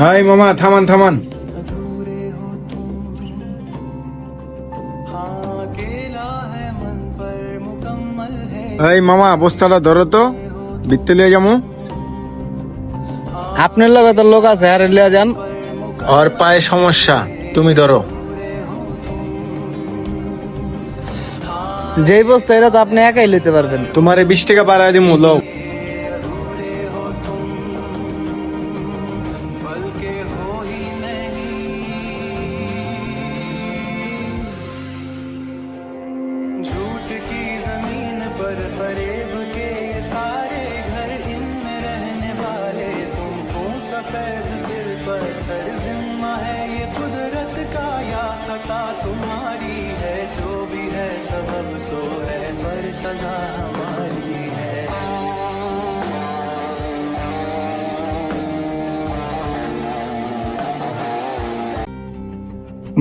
High মামা থামান থামান। এই মামা বস্তাটা ধরো তো। বিত্তে লিয়ে যাব আপনার লগে তো লোক আছে আর লিয়া যান। ওর পায়ে সমস্যা তুমি ধরো। যেই বস্তু এটা তো আপনি একাই লইতে পারবেন। তোমারে বিশ টাকা বাড়ায় দিমু লও। तुम्हारी है जो भी है सबब सो है पर सजा हमारी है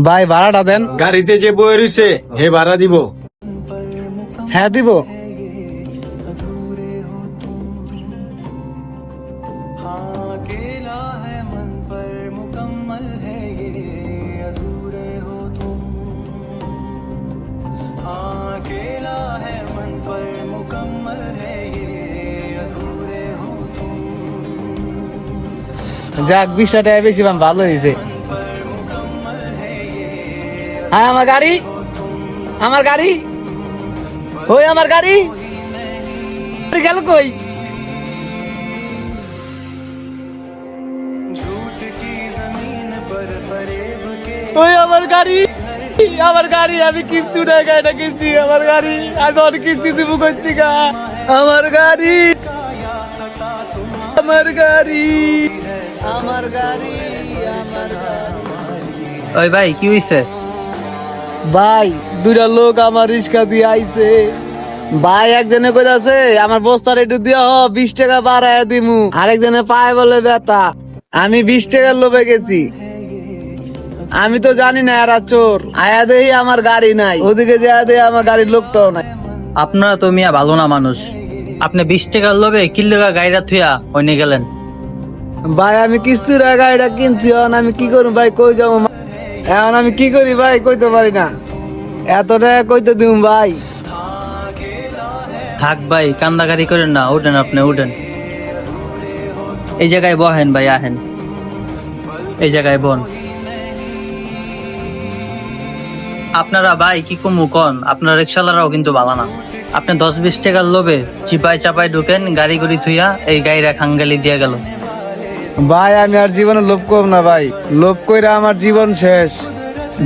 ভাই ভাড়াটা দেন গাড়িতে যে বয়ে রইছে হে ভাড়া দিব হ্যাঁ দিব যাক বিশটা বেশি পাম ভালো হয়েছে। হ্যাঁ আমার গাড়ি? আমার গাড়ি? ওই আমার গাড়ি? গেল কই? ওই আমার গাড়ি। আমার গাড়ি, আমি কিস্তি উঠায় গাড়িটা কিনছি আমার গাড়ি। আমি অনেক কিস্তি দিব করছি আমার গাড়ি। আমার গাড়ি। আমার গাড়ি আমার গাড়ি। ওই ভাই কি হইছে? ভাই দুটা লোক আমার রিক্সা দিয়ে আইছে। ভাই একজনে কইতাছে আমার বস্তার একটু দিয়া হ বিশ টাকা বাড়ায় দিমু। আরেকজনে পায় বলে ব্যথা আমি বিশ টাকার লোভে গেছি। আমি তো জানি না এরা চোর। আয়া দেহি আমার গাড়ি নাই। ওদিকে যা দেহি আমার গাড়ির লোকটাও নাই। আপনারা তো মিয়া ভালো না মানুষ। আপনি বিশ টাকার লোভে কিল্লুকা গাড়িটা থুয়া ওইনে গেলেন। ভাই, আমি কিস্তির গাড়িটা কিনছি, এখন আমি কি করব ভাই? কই যাব? এখন আমি কি করি ভাই? কইতে পারি না। এত টাকা কইতে দিম ভাই? থাক ভাই, কান্দাকারি করেন না। উঠেন আপনি, উঠেন। এই জায়গায় বহেন ভাই, আহেন। এই জায়গায় বন। আপনারা ভাই কি কমু কন? আপনার রিক্সাওয়ালারাও কিন্তু ভালো না। আপনি দশ বিশ টাকার লোভে চিপাই চাপাই ঢুকেন, গাড়ি গুড়ি থুইয়া এই গাড়িরা খাঙ্গালি দিয়ে গেল। ভাই, আমি আর জীবনে লোভ করব না ভাই। লোভ কইরা আমার জীবন শেষ।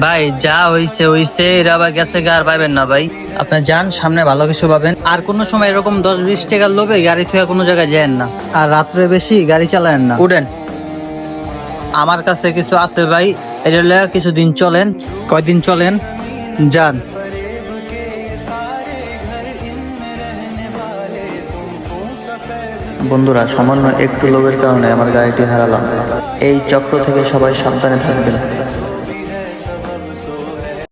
ভাই, যা হইছে হইছে, এরা আবার গেছে গা আর পাইবেন না ভাই। আপনি যান, সামনে ভালো কিছু পাবেন। আর কোনো সময় এরকম দশ বিশ টাকার লোভে গাড়ি থুয়া কোনো জায়গায় যান না। আর রাত্রে বেশি গাড়ি চালায়েন না। উঠেন। আমার কাছে কিছু আছে ভাই, এটা কিছু দিন চলেন। কয়দিন চলেন? যান। বন্ধুরা সামান্য একটু লোভের কারণে আমার গাড়িটি হারালাম। এই চক্র থেকে সবাই সাবধানে থাকবেন।